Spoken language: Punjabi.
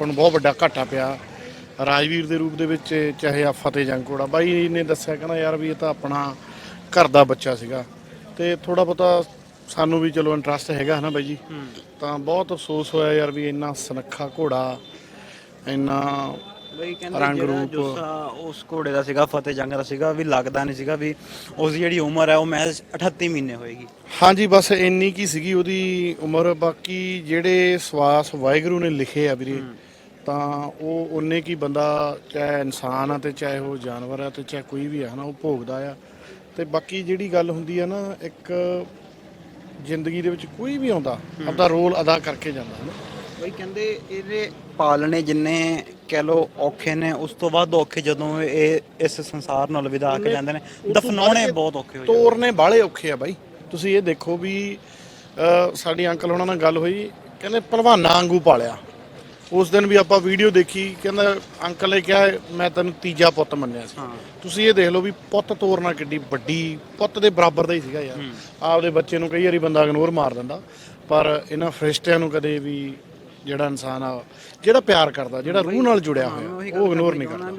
ਆਪਾਂ ਨੂੰ ਬਹੁਤ ਵੱਡਾ ਘਾਟਾ ਪਿਆ। ਰਾਜਵੀਰ ਦੇ ਰੂਪ ਦੇ ਵਿੱਚ ਚਾਹੇ ਆ ਫਤਿਹ ਜੰਗਕੋੜਾ ਬਾਈ ਨੇ ਦੱਸਿਆ ਕਹਿੰਦਾ ਯਾਰ ਵੀ ਇਹ ਤਾਂ ਆਪਣਾ ਘਰ ਦਾ ਬੱਚਾ ਸੀਗਾ। ਤੇ ਥੋੜਾ ਬਹੁਤਾ ਸਾਨੂੰ ਵੀ ਚਲੋ ਇੰਟਰਸਟ ਹੈਗਾ ਹਨਾ ਬਾਈ ਜੀ। ਤਾਂ ਬਹੁਤ ਅਫਸੋਸ ਹੋਇਆ ਯਾਰ ਵੀ ਇੰਨਾ ਸੁਨੱਖਾ ਘੋੜਾ ਇੰਨਾ ਬਈ ਕਹਿੰਦੇ ਰੰਗ ਜਿਹੜਾ ਰੂਪ। ਉਸ ਘੋੜੇ ਦਾ ਸੀਗਾ ਫਤਿਹ ਜੰਗ ਦਾ ਸੀਗਾ ਵੀ ਲੱਗਦਾ ਨਹੀਂ ਸੀਗਾ ਵੀ ਉਸ ਦੀ ਜਿਹੜੀ ਉਮਰ ਹੈ ਉਹ ਮਹਿਜ਼ 38 ਮਹੀਨੇ ਹੋਏਗੀ। ਹਾਂਜੀ ਬਸ ਇੰਨੀ ਕੀ ਸੀਗੀ ਉਹਦੀ ਉਮਰ। ਬਾਕੀ ਜਿਹੜੇ ਸਵਾਸ ਵਾਹਿਗੁਰੂ ਨੇ ਲਿਖੇ ਆ ਵੀਰੇ ਤਾਂ ਉਹ ਉਨੇ ਕੀ ਬੰਦਾ ਚਾਹੇ ਇਨਸਾਨ ਆ ਤੇ ਚਾਹੇ ਉਹ ਜਾਨਵਰ ਆ ਤੇ ਚਾਹੇ ਕੋਈ ਵੀ ਆ ਹਨਾ ਉਹ ਭੋਗਦਾ ਆ। ਤੇ ਬਾਕੀ ਜਿਹੜੀ ਗੱਲ ਹੁੰਦੀ ਆ ਨਾ ਇੱਕ ਜ਼ਿੰਦਗੀ ਦੇ ਵਿੱਚ ਕੋਈ ਵੀ ਆਉਂਦਾ ਆਪਦਾ ਰੋਲ ਅਦਾ ਕਰਕੇ ਜਾਂਦਾ ਹਨਾ ਬਈ ਕਹਿੰਦੇ ਇਹਦੇ ਪਾਲਣੇ ਜਿੰਨੇ ਕਹਿ ਲੋ ਔਖੇ ਨੇ ਉਸ ਤੋਂ ਵੱਧ ਔਖੇ ਜਦੋਂ ਇਹ ਇਸ ਸੰਸਾਰ ਨਾਲ ਵਿਦਾ ਕੇ ਜਾਂਦੇ ਨੇ। ਦਫਨਾਉਣੇ ਬਹੁਤ ਔਖੇ ਹੋ ਜਾਂਦੇ ਤੋਰਨੇ ਬਾਹਲੇ ਔਖੇ ਆ ਬਾਈ। ਤੁਸੀਂ ਇਹ ਦੇਖੋ ਵੀ ਅਹ, ਸਾਡੀ ਅੰਕਲ ਉਹਨਾਂ ਨਾਲ ਗੱਲ ਹੋਈ ਕਹਿੰਦੇ ਪਹਿਲਵਾਨਾਂ ਵਾਂਗੂ ਪਾਲਿਆ। ਉਸ ਦਿਨ ਵੀ ਆਪਾਂ ਵੀਡੀਓ ਦੇਖੀ ਕਹਿੰਦਾ ਅੰਕਲ ਨੇ ਕਿਹਾ ਮੈਂ ਤੈਨੂੰ ਤੀਜਾ ਪੁੱਤ ਮੰਨਿਆ ਸੀ। ਤੁਸੀਂ ਇਹ ਦੇਖ ਲਓ ਵੀ ਪੁੱਤ ਤੋਰਨਾ ਕਿੱਡੀ ਵੱਡੀ ਪੁੱਤ ਦੇ ਬਰਾਬਰ ਦਾ ਹੀ ਸੀਗਾ ਯਾਰ। ਆਪਦੇ ਬੱਚੇ ਨੂੰ ਕਈ ਵਾਰੀ ਬੰਦਾ ਇਗਨੋਰ ਮਾਰ ਦਿੰਦਾ ਪਰ ਇਹਨਾਂ ਫਰਿਸ਼ਤਿਆਂ ਨੂੰ ਕਦੇ ਵੀ ਜਿਹੜਾ ਇਨਸਾਨ ਆ ਜਿਹੜਾ ਪਿਆਰ ਕਰਦਾ ਜਿਹੜਾ ਰੂਹ ਨਾਲ ਜੁੜਿਆ ਹੋਇਆ ਉਹ ਇਗਨੋਰ ਨਹੀਂ ਕਰਦਾ।